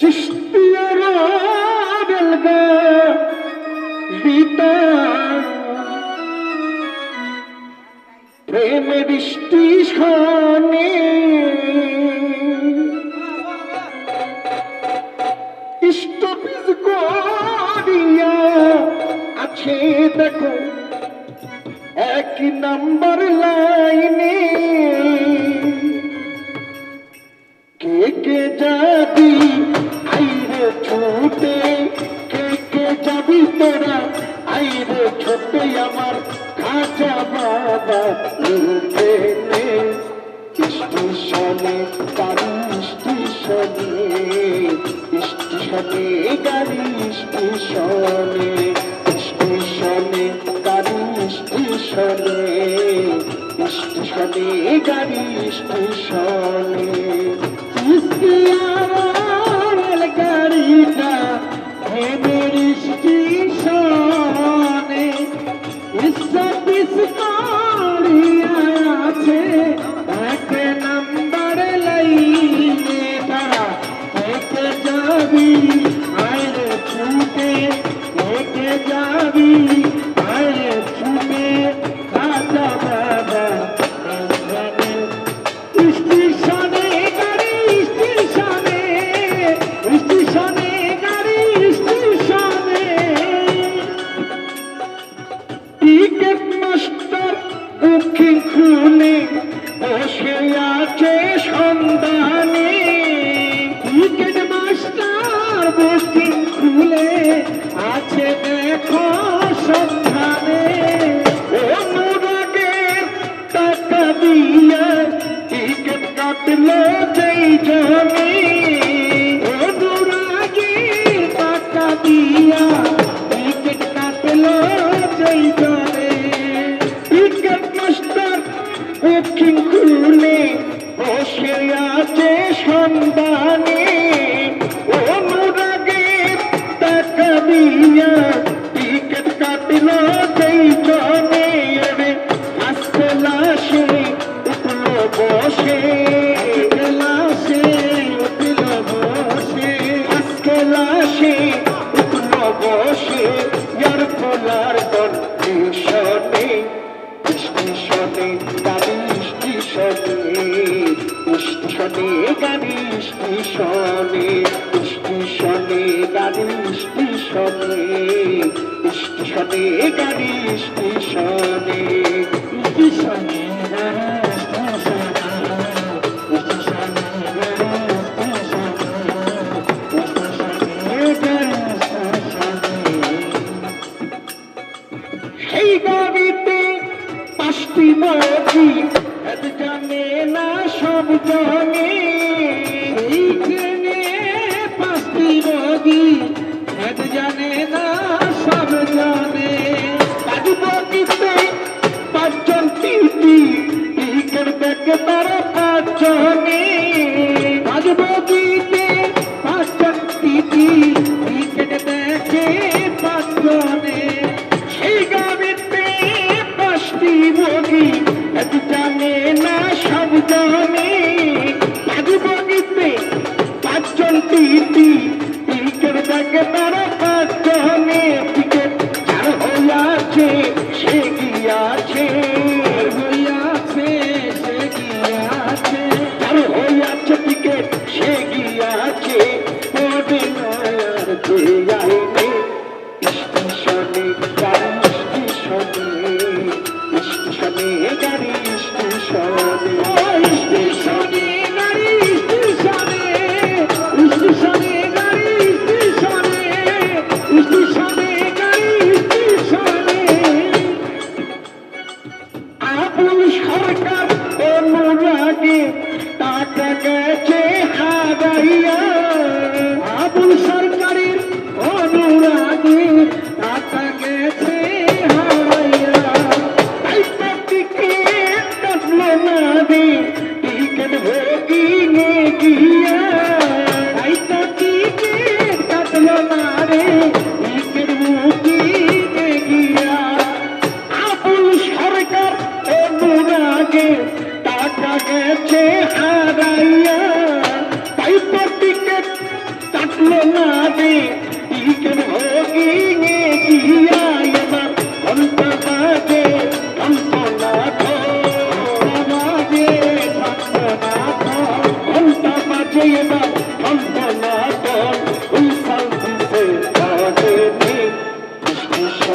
চিস্তিয়ারা বেলগা রিতা প্রেমের স্টেশনে স্টপিস করিয়া আছে দেখো এক নাম্বার লাইনে। কে কে যাবি ছুটে কে যাবি তোরা? আইরে ছোটে আমার খাজা বাবা। লুটে নে স্টেশনে গাড়ি স্টেশনে স্টেশনে গাড়ি স্টেশনে স্টেশনে গাড়ি স্টেশনে স্টেশনে গাড়ি স্টেশনে আছে সন্তানে। ক্রিকেট মাস্টার বুকিং খুলে আছে দেখো সন্ধানে। অনুরাগের টাকা দিয়ে টিকেট কাটলো যেই জমি। বুকিং খুলে বসে আছে সন্ধানে অনুরাগে টাকা দিয়া টিকিট কাটলো স্টেশনে স্টেশনে গাড়ি স্টেশনে স্টেশনে গাড়ি স্টেশনে স্টেশনে গাড়ি স্টেশনে পাঁচটি মাঝি জানে না সব জানে। এই ট্রেনে পাঁচটি এত জানে না yeah, yeah.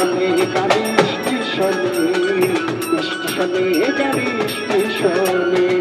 স্টেশনে যাবি স্টেশনে স্টেশনে যাবি স্টেশনে